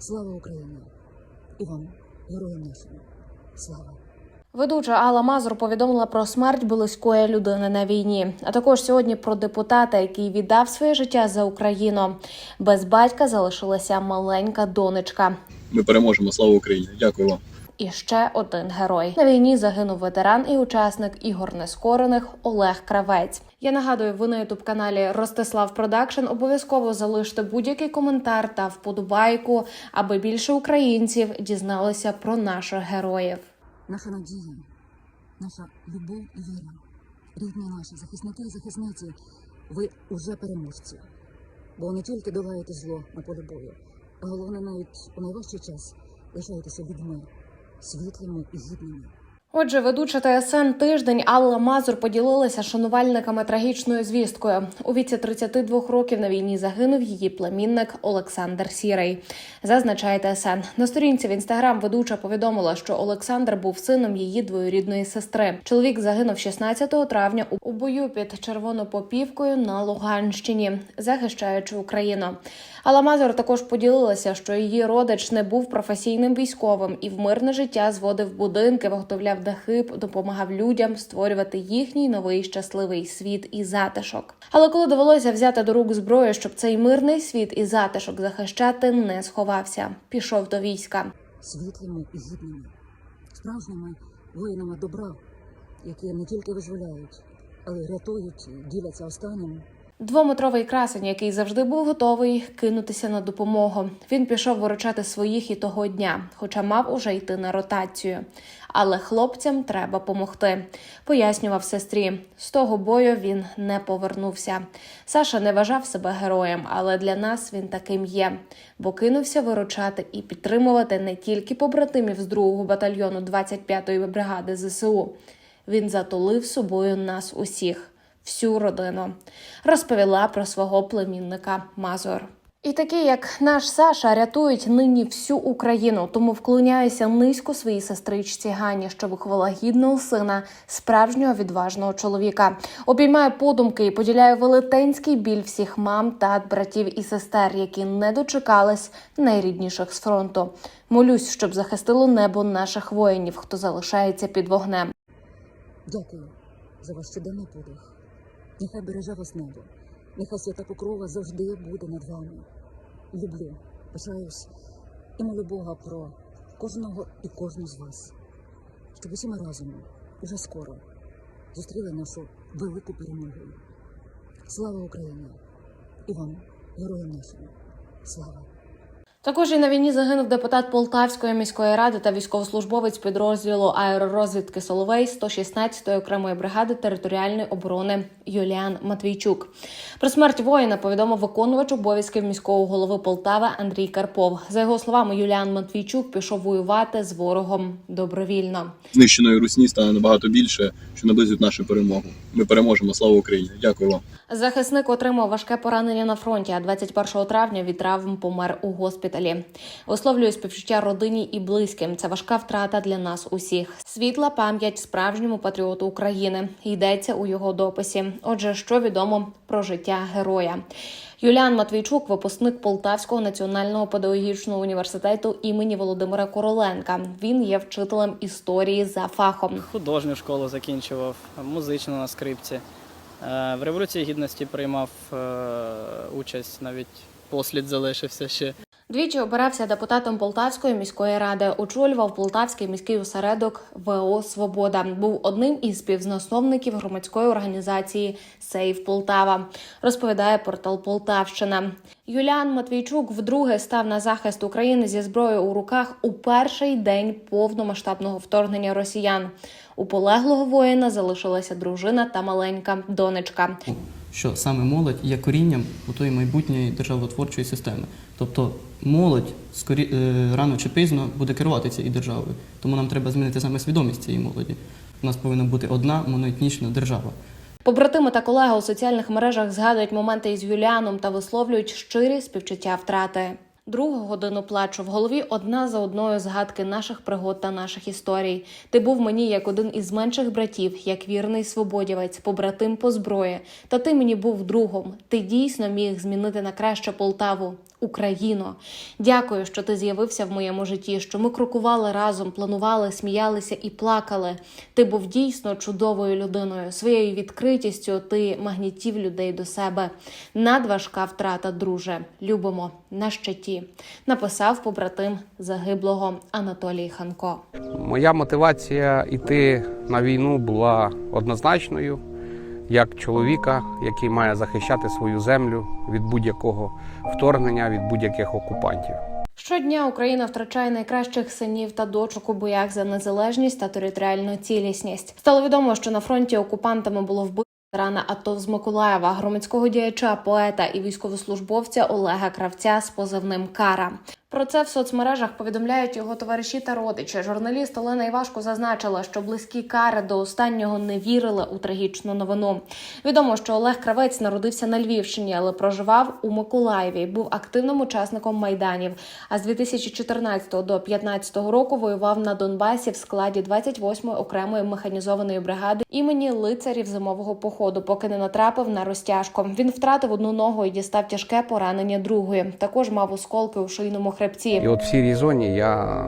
Слава Україні! І вам, героям нашим, слава! Ведуча Алла Мазур повідомила про смерть близької людини на війні. А також сьогодні про депутата, який віддав своє життя за Україну. Без батька залишилася маленька донечка. Ми переможемо. Слава Україні! Дякую вам. І ще один герой на війні загинув ветеран і учасник ігор нескорених Олег Кравець. Я нагадую, ви на ютуб каналі Ростислав Продакшн обов'язково залиште будь-який коментар та вподобайку, аби більше українців дізналися про наших героїв. Наша надія, наша любов і віра, рідні наші захисники і захисниці, ви уже переможці. Бо не тільки долаєте зло на полі бою, а головне навіть у найважчий час лишаєтеся людьми, світлими і гідними. Отже, ведуча ТСН тиждень Алла Мазур поділилася шанувальниками трагічною звісткою. У віці 32 років на війні загинув її племінник Олександр Сірий. Зазначає ТСН. На сторінці в інстаграм ведуча повідомила, що Олександр був сином її двоюрідної сестри. Чоловік загинув 16 травня у бою під Червонопопівкою на Луганщині, захищаючи Україну. Алла Мазур також поділилася, що її родич не був професійним військовим і в мирне життя зводив будинки, виготовляв дахи, допомагав людям створювати їхній новий щасливий світ і затишок. Але коли довелося взяти до рук зброю, щоб цей мирний світ і затишок захищати, не сховався. Пішов до війська. світлими і гідними, справжніми воїнами добра, які не тільки визволяють, але й рятують діляться останнім. Двометровий красень, який завжди був готовий кинутися на допомогу. Він пішов виручати своїх і того дня, хоча мав уже йти на ротацію. Але хлопцям треба помогти, пояснював сестрі. З того бою він не повернувся. Саша не вважав себе героєм, але для нас він таким є, бо кинувся виручати і підтримувати не тільки побратимів з 2-го батальйону 25-ї бригади ЗСУ. Він затулив собою нас усіх всю родину, розповіла про свого племінника Мазур. І такі, як наш Саша, рятують нині всю Україну, тому вклоняюся низько своїй сестричці Гані, що виховала гідного сина, справжнього відважного чоловіка. Обіймаю подумки і поділяю велетенський біль всіх мам, тат, братів і сестер, які не дочекались найрідніших з фронту. Молюсь, щоб захистило небо наших воїнів, хто залишається під вогнем. Дякую за ваш щоденний подвиг. Нехай береже вас небо, нехай свята покрова завжди буде над вами. Люблю, пишаюсь і молю Бога про кожного і кожну з вас, щоб усі ми разом уже скоро зустріли нашу велику перемогу. Слава Україні! І вам, героям нашим, слава! Також і на війні загинув депутат Полтавської міської ради та військовослужбовець підрозділу аеророзвідки Соловей 116-ї окремої бригади територіальної оборони Юліан Матвійчук. Про смерть воїна повідомив виконувач обов'язків міського голови Полтави Андрій Карпов. За його словами, Юліан Матвійчук пішов воювати з ворогом добровільно. Знищеної русні стане набагато більше, що наблизить нашу перемогу. Ми переможемо. Слава Україні! Дякую вам. Захисник отримав важке поранення на фронті, а 21 травня від травм помер у госпіталі. Висловлюю співчуття родині і близьким. Це важка втрата для нас усіх. Світла пам'ять справжньому патріоту України йдеться у його дописі. Отже, що відомо про життя героя. Юліан Матвійчук, випускник Полтавського національного педагогічного університету імені Володимира Короленка. Він є вчителем історії за фахом. Художню школу закінчував, музичну на скрипці. Е, В Революції Гідності приймав е, участь, навіть послід залишився ще. Двічі обирався депутатом Полтавської міської ради, очолював Полтавський міський осередок ВО Свобода. Був одним із співзасновників громадської організації Сейв Полтава. Розповідає портал Полтавщина. Юліан Матвійчук вдруге став на захист України зі зброєю у руках у перший день повномасштабного вторгнення росіян. У полеглого воїна залишилася дружина та маленька донечка. Що саме молодь є корінням у тої майбутньої державотворчої системи. Тобто молодь скорі, е, рано чи пізно буде керувати цією державою. Тому нам треба змінити саме свідомість цієї молоді. У нас повинна бути одна моноетнічна держава. Побратими та колеги у соціальних мережах згадують моменти із Юліаном та висловлюють щирі співчуття втрати. Другу годину плачу в голові одна за одною згадки наших пригод та наших історій. Ти був мені як один із менших братів, як вірний свободівець, побратим по зброї. Та ти мені був другом. Ти дійсно міг змінити на краще Полтаву. Україно, дякую, що ти з'явився в моєму житті. Що ми крокували разом, планували, сміялися і плакали. Ти був дійсно чудовою людиною. Своєю відкритістю ти магнітів людей до себе. Надважка втрата, друже. Любимо на щиті. Написав побратим загиблого Анатолій Ханко. Моя мотивація йти на війну була однозначною, як чоловіка, який має захищати свою землю від будь-якого вторгнення, від будь-яких окупантів. Щодня Україна втрачає найкращих синів та дочок у боях за незалежність та територіальну цілісність. Стало відомо, що на фронті окупантами було вбито ветерана АТОВ з Миколаєва, громадського діяча, поета і військовослужбовця Олега Кравця з позивним Кара. Про це в соцмережах повідомляють його товариші та родичі. Журналіст Олена Івашко зазначила, що близькі кари до останнього не вірили у трагічну новину. Відомо, що Олег Кравець народився на Львівщині, але проживав у Миколаєві. Був активним учасником майданів. А з 2014 до 2015 року воював на Донбасі в складі 28-ї окремої механізованої бригади імені лицарів зимового походу, поки не натрапив на розтяжку. Він втратив одну ногу і дістав тяжке поранення другої. Також мав осколки у шийному хребці. І от в сірій зоні я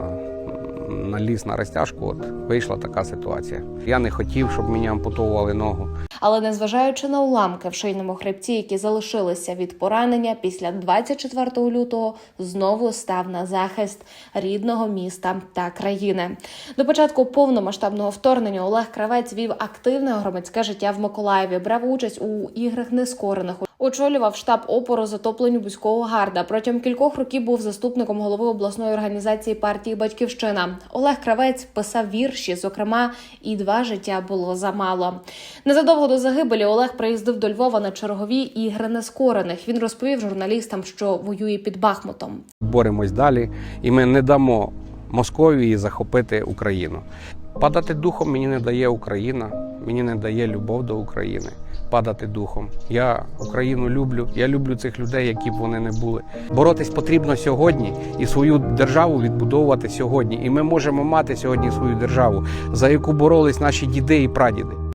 наліз на розтяжку, от вийшла така ситуація. Я не хотів, щоб мені ампутовували ногу. Але незважаючи на уламки в шийному хребці, які залишилися від поранення, після 24 лютого знову став на захист рідного міста та країни. До початку повномасштабного вторгнення Олег Кравець вів активне громадське життя в Миколаєві, брав участь у іграх нескорених. Очолював штаб опору затопленню Бузького гарда. Протягом кількох років був заступником голови обласної організації партії Батьківщина. Олег Кравець писав вірші, зокрема, і два життя було замало. Незадовго до загибелі Олег приїздив до Львова на чергові ігри нескорених. Він розповів журналістам, що воює під Бахмутом. Боремось далі, і ми не дамо Московії захопити Україну. Падати духом мені не дає Україна, мені не дає любов до України. Падати духом. Я Україну люблю. Я люблю цих людей, які б вони не були. Боротись потрібно сьогодні і свою державу відбудовувати сьогодні. І ми можемо мати сьогодні свою державу, за яку боролись наші діди і прадіди.